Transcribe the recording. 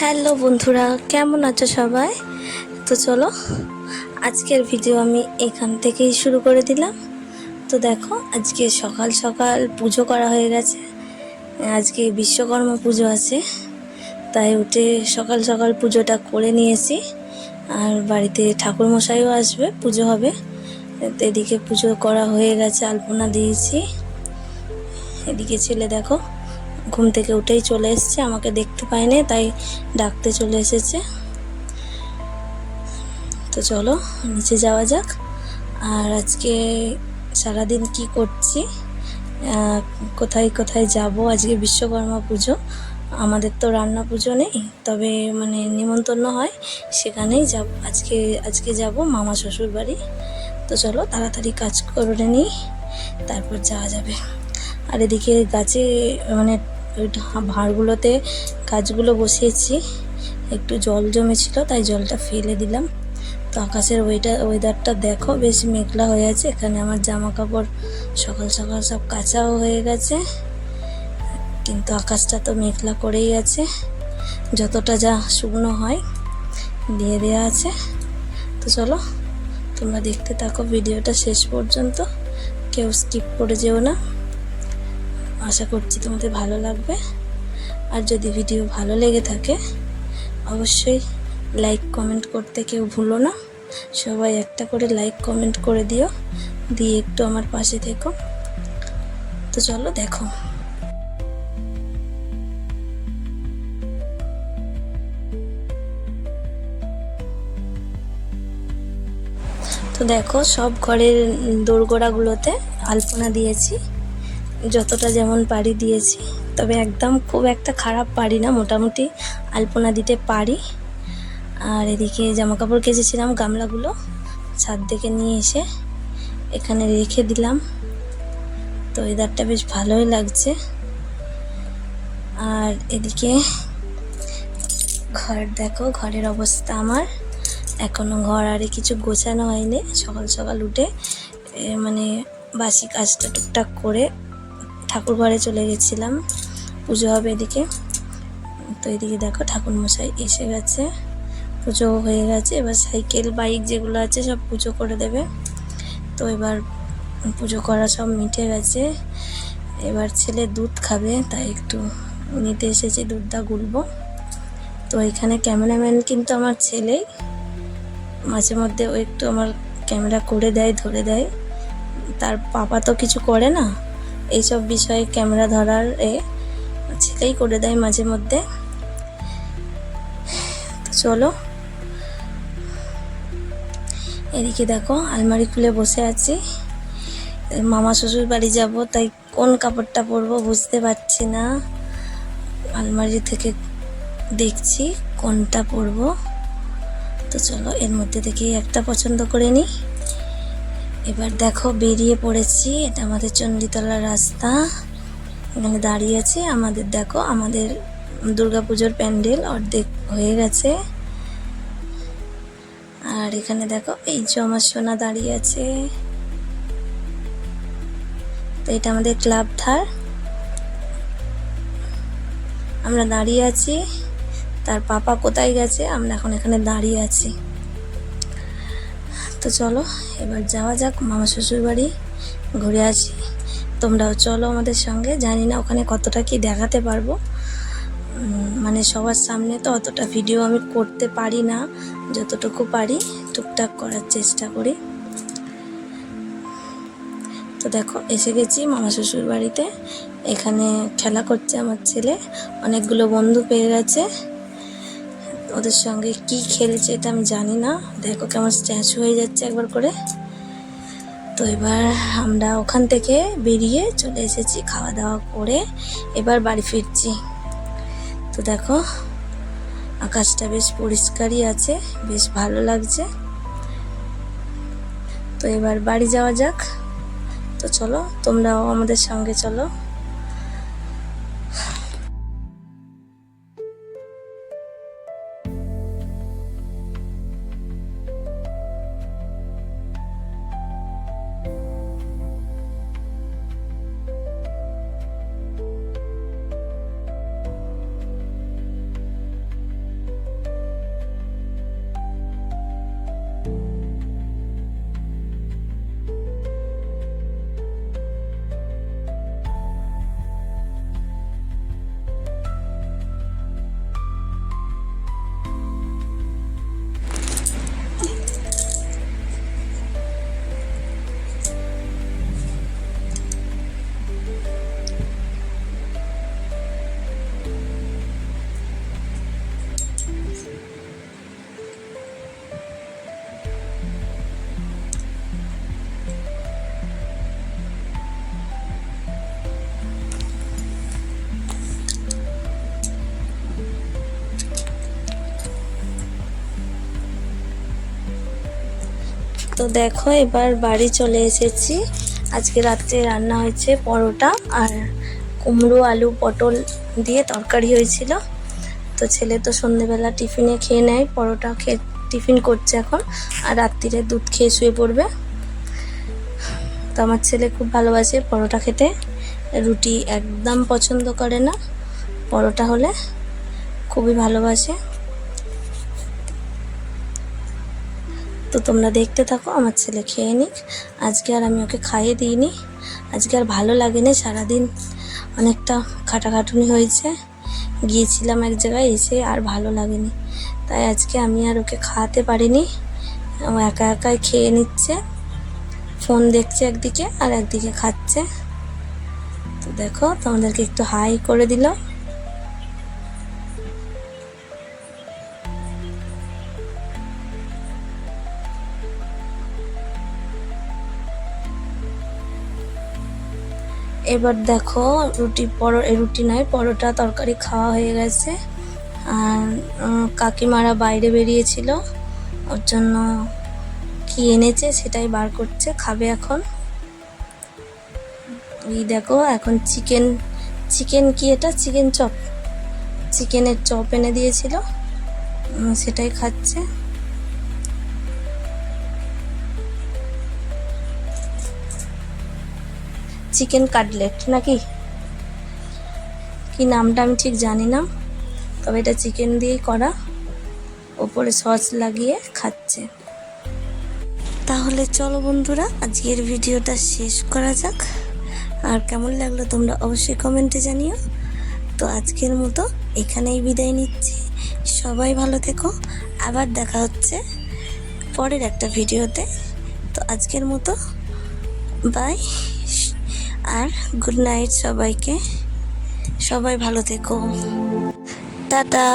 Hello বন্ধুরা, কেমন আছো সবাই? তো চলো, আজকের ভিডিও আমি এখান থেকেই শুরু করে দিলাম। তো দেখো, আজকে সকাল সকাল পুজো করা হয়ে গেছে। আজকে বিশ্বকর্মা পুজো আছে, তাই উঠে সকাল সকাল পুজোটা করে নিয়েছি। আর বাড়িতে ঠাকুর মশাইও আসবে, পুজো হবে। এদিকে পুজো করা হয়ে গেছে, আলপনা দিয়েছি। এদিকে ছেলে দেখো ঘুম থেকে উঠেই চলে এসেছে, আমাকে দেখতে পায়নি, তাই ডাকতে চলে এসেছে। তো চলো, নিচে যাওয়া যাক। আর আজকে সারাদিন কি করছি? কোথায় কোথায় যাব? আজকে বিশ্বকর্মা পুজো। আমাদের তো রান্না পুজো নেই, তবে মানে নিমন্ত্রণ হয়, সেখানেই যাব আজকে আজকে যাব মামা শ্বশুর বাড়ি। তো চলো, তাড়াতাড়ি কাজ করে নিই, তারপর যাওয়া যাবে। আর এদিকে গাছে মানে ওই ভাঁড়গুলোতে গাছগুলো বসিয়েছি। একটু জল জমেছিল, তাই জলটা ফেলে দিলাম। তো আকাশের ওইটা ওয়েদারটা দেখো, বেশ মেঘলা হয়ে আছে। এখানে আমার জামা কাপড় সকাল সকাল সব কাঁচাও হয়ে গেছে। কিন্তু আকাশটা তো মেঘলা করেই আছে। যতটা যা শুকনো হয় দিয়ে দেওয়া আছে। তো চলো, তোমরা দেখতে থাকো, ভিডিওটা শেষ পর্যন্ত। কেউ স্কিপ করে যেও না। আশা করছি তোমাদের ভালো লাগবে। আর যদি ভিডিও ভালো লেগে থাকে, অবশ্যই লাইক কমেন্ট করতে কেউ ভুলো না। সবাই একটা করে লাইক কমেন্ট করে দিও। দিয়ে একটু আমার পাশে থেকো। তো চলো, দেখো। তো দেখো, সব ঘরের দোরগোড়াগুলোতে আলপনা দিয়েছি। যতটা যেমন পারি দিয়েছি, তবে একদম খুব একটা খারাপ পারি না, মোটামুটি আলপনা দিতে পারি। আর এদিকে জামা কাপড় কেচেছিলাম গামলাগুলো, ছাদ থেকে নিয়ে এসে এখানে রেখে দিলাম। তো ওয়েদারটা বেশ ভালোই লাগছে। আর এদিকে ঘর দেখো, ঘরের অবস্থা আমার। এখনও ঘর আরে কিছু গোছানো হয়নি, সকাল সকাল উঠে মানে বাসি কাজটা টুকটাক করে ঠাকুর ঘরে চলে গেছিলাম। পুজো হবে এদিকে। তো এদিকে দেখো ঠাকুর মশাই এসে গেছে। পুজো হয়ে গেছে। এবার সাইকেল, বাইক যেগুলো আছে সব পুজো করে দেবে। তো এবার পুজো করা সব মিটে গেছে। এবার ছেলে দুধ খাবে, তাই একটু নিতে এসেছি, দুধটা গুলবো। তো এখানে ক্যামেরাম্যান কিন্তু আমার ছেলেই। মাঝে মধ্যে ও একটু আমার ক্যামেরা করে দেয়, ধরে দেয়। তার পাপা তো কিছু করে না। এইসব বিষয়ে ক্যামেরা ধরার এ ছেলেই করে দেয় মাঝে মধ্যে। চলো। এদিকে দেখো, আলমারি খুলে বসে আছি। মামা শ্বশুর বাড়ি যাব, তাই কোন কাপড়টা পরবো বুঝতে পারছি না। আলমারি থেকে দেখছি কোনটা পরবো। তো চলো, এর মধ্যে থেকেই একটা পছন্দ করে নিই। এবার দেখো বেরিয়ে পড়েছি। এটা আমাদের চণ্ডীতলা রাস্তা। এখানে দাঁড়িয়ে আছি। আমাদের দেখো, আমাদের দুর্গাপুজোর প্যান্ডেল অর্ধেক হয়ে গেছে। আর এখানে দেখো, এই যে আমার সোনা দাঁড়িয়ে আছে। তো এটা আমাদের ক্লাব ধার। আমরা দাঁড়িয়ে আছি। তার পাপা কোথায় গেছে? আমরা এখন এখানে দাঁড়িয়ে আছি। তো চলো, এবার যাওয়া যাক, মামা শ্বশুর বাড়ি ঘুরে আসি। তোমরাও চলো আমাদের সঙ্গে, জানি না ওখানে কতটা কি দেখাতে পারব। মানে সবার সামনে তো অতটা ভিডিও আমি করতে পারি না, যতটুকু পারি, টুকটাক করার চেষ্টা করি। তো দেখো, এসে গেছি মামা শ্বশুর বাড়িতে। এখানে খেলা করছে আমার ছেলে, অনেকগুলো বন্ধু পেয়ে গেছে। ওদের সঙ্গে কি খেলছে এটা আমি জানি না। দেখো কেমন স্ট্যাচু হয়ে যাচ্ছে একবার করে। তো এবার আমরা ওখান থেকে বেরিয়ে চলে এসেছি খাওয়া দাওয়া করে। এবার বাড়ি ফিরছি। তো দেখো, আকাশটা বেশ পরিষ্কারই আছে, বেশ ভালো লাগছে। তো এবার বাড়ি যাওয়া যাক। তো চলো, তোমরাও আমাদের সঙ্গে চলো। তো দেখো, এবার বাড়ি চলে এসেছি। আজকে রাত্রে রান্না হয়েছে পরোটা আর কুমড়ো, আলু, পটল দিয়ে তরকারি হয়েছিল। তো ছেলে তো সন্ধেবেলা টিফিনে খেয়ে নেয়, পরোটা খেয়ে টিফিন করছে এখন আর রাত্রিরে দুধ খেয়ে শুয়ে পড়বে। তো আমার ছেলে খুব ভালোবাসে পরোটা খেতে, রুটি একদম পছন্দ করে না, পরোটা হলে খুবই ভালোবাসে। তো তোমরা দেখতে থাকো, আমার ছেলে খেয়ে নিক। আজকে আর আমি ওকে খাইয়ে দিইনি। আজকে আর ভালো লাগেনি, সারাদিন অনেকটা খাটাখাটুনি হয়েছে। গিয়েছিলাম এক জায়গায়, এসে আর ভালো লাগেনি। তাই আজকে আমি আর ওকে খাওয়াতে পারিনি। ও একা একাই খেয়ে নিচ্ছে। ফোন দেখছে একদিকে আর একদিকে খাচ্ছে। তো দেখো, তোমাদেরকে একটু হাই করে দিল এবার দেখো, রুটি পরো রুটি নয়, পরোটা, তরকারি খাওয়া হয়ে গেছে। আর কাকিমারা বাইরে বেরিয়েছিল। ওর জন্য কি এনেছে সেটাই বার করছে, খাবে এখন। এই দেখো, এখন চিকেন চিকেন কি এটা? Chicken chop. চিকেনের চপ এনে দিয়েছিল। সেটাই খাচ্ছে। চিকেন কাটলেট নাকি? কি নামটা আমি ঠিক জানি না, তবে এটা চিকেন দিয়েই করা। ওপরে সস লাগিয়ে খাচ্ছে। তাহলে চলো বন্ধুরা, আজকের ভিডিওটা শেষ করা যাক। আর কেমন লাগল তোমরা অবশ্যই কমেন্টে জানিও। তো আজকের মতো এখানেই বিদায় নিচ্ছি। সবাই ভালো থেকো। আবার দেখা হচ্ছে পরের একটা ভিডিওতে। তো আজকের মতো বাই আর গুড নাইট সবাইকে। সবাই ভালো থেকো। টাটা।